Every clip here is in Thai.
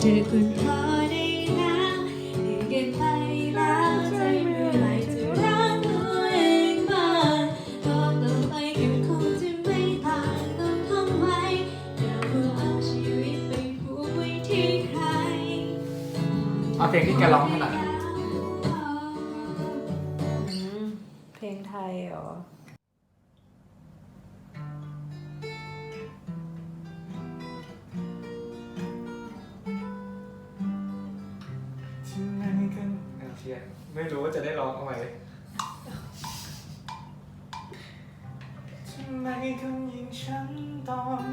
different high. ไม่รู้ว่าจะได้ร้องเอาไหมทำไมคุณยิงฉันตอน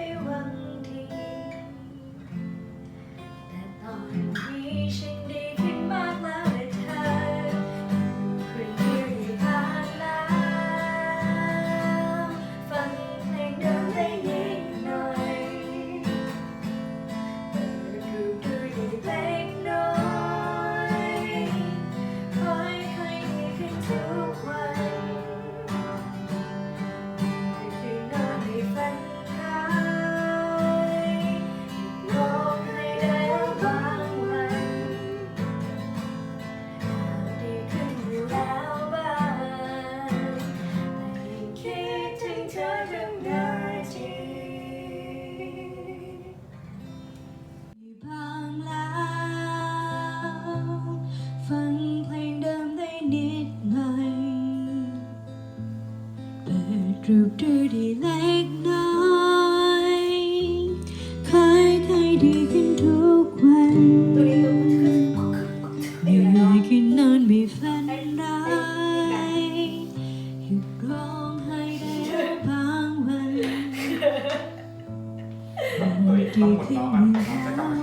you เป็นไรหยุดร้องไห้ได้บางวันวันที่คิดถึง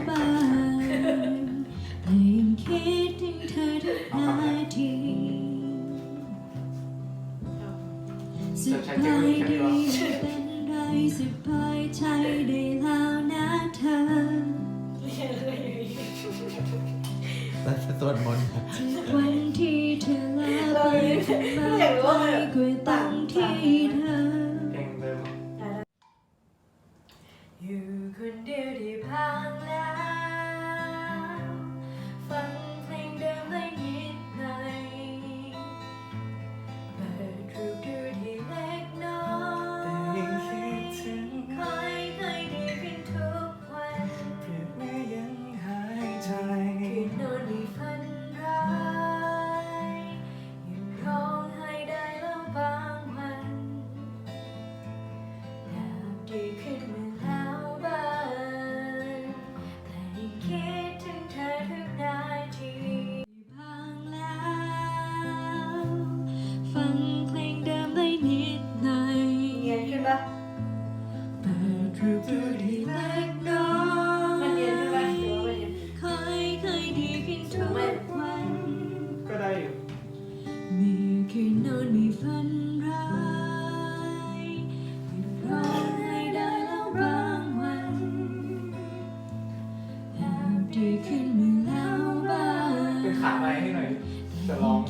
Shalom.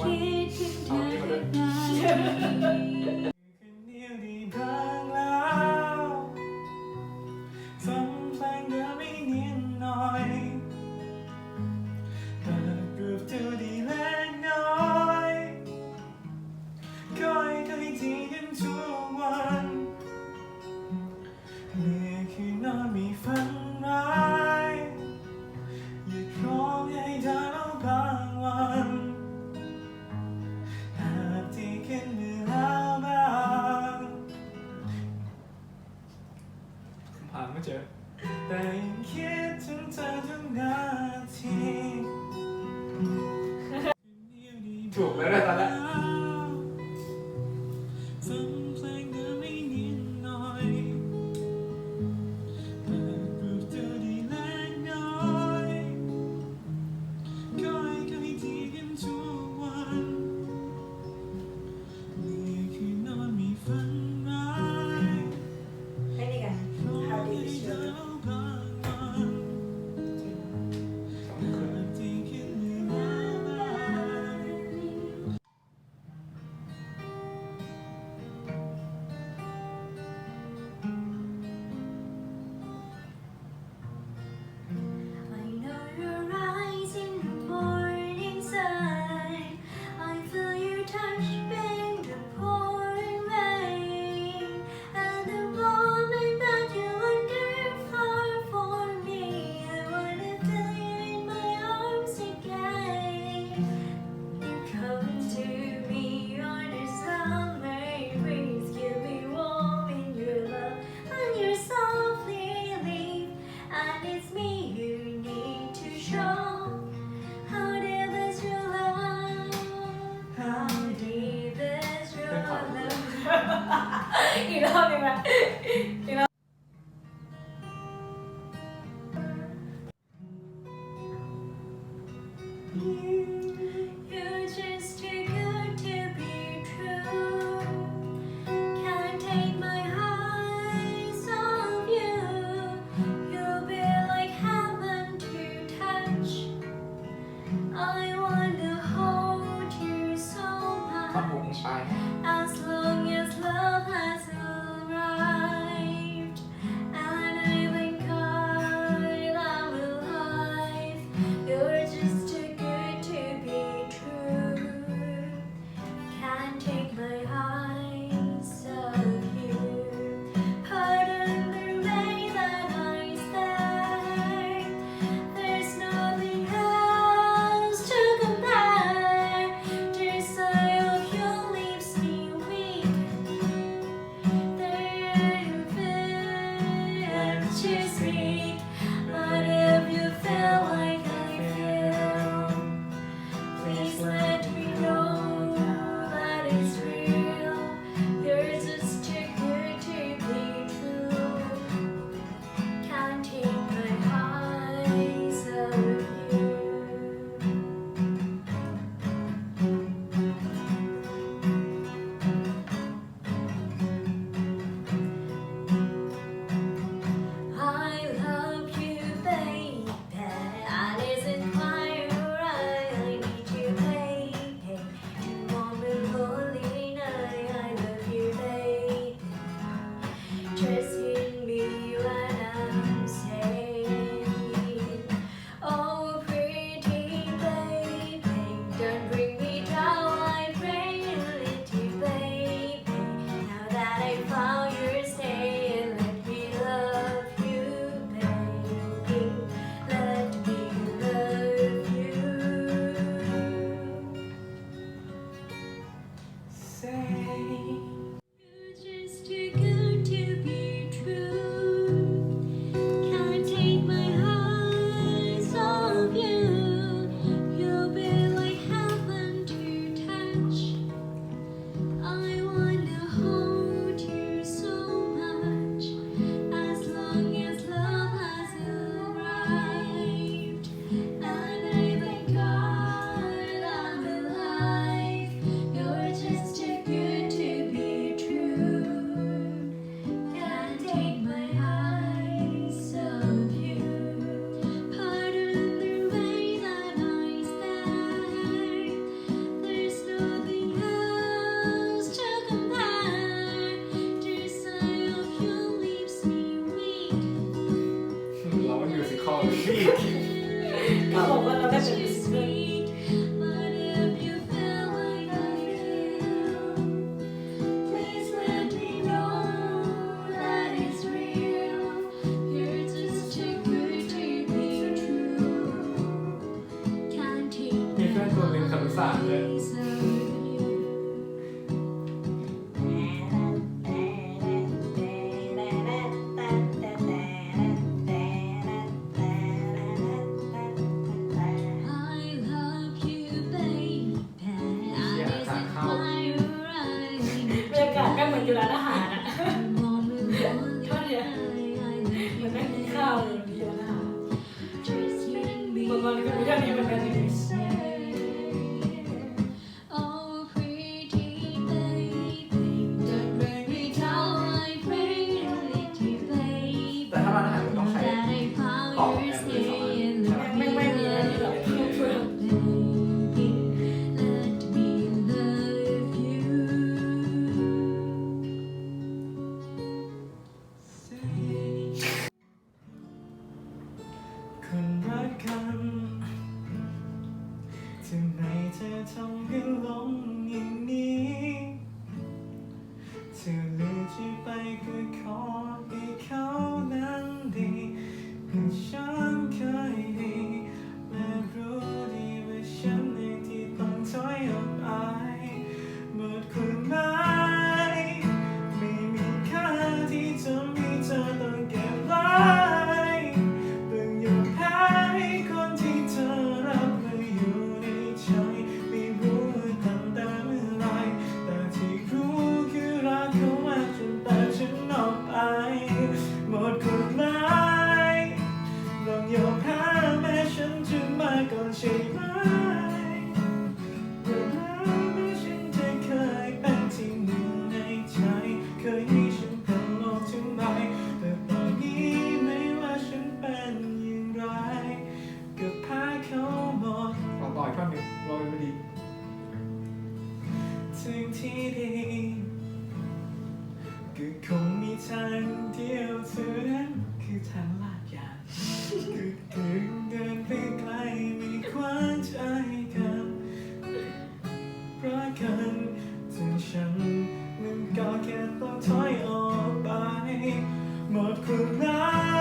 you. actress 제발 กันถึงฉันนั้นก็แค่ต้องถอยออกไป หมดคุณรัก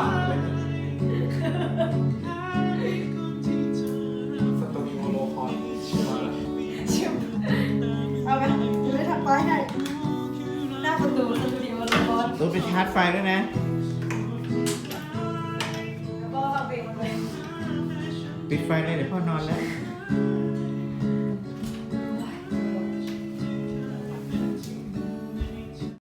าทเลยสตูดิโอโลคอนชิวละชิวเอาไหมจะได้ทำป้ายให้หน้าประตูสตูดิโอโลคอนตู้ไปชาร์จไฟด้วยนะแล้วก็ฟังเพงมัไปปิดไฟเลยเดี๋ยวพ่อนอนแล้ว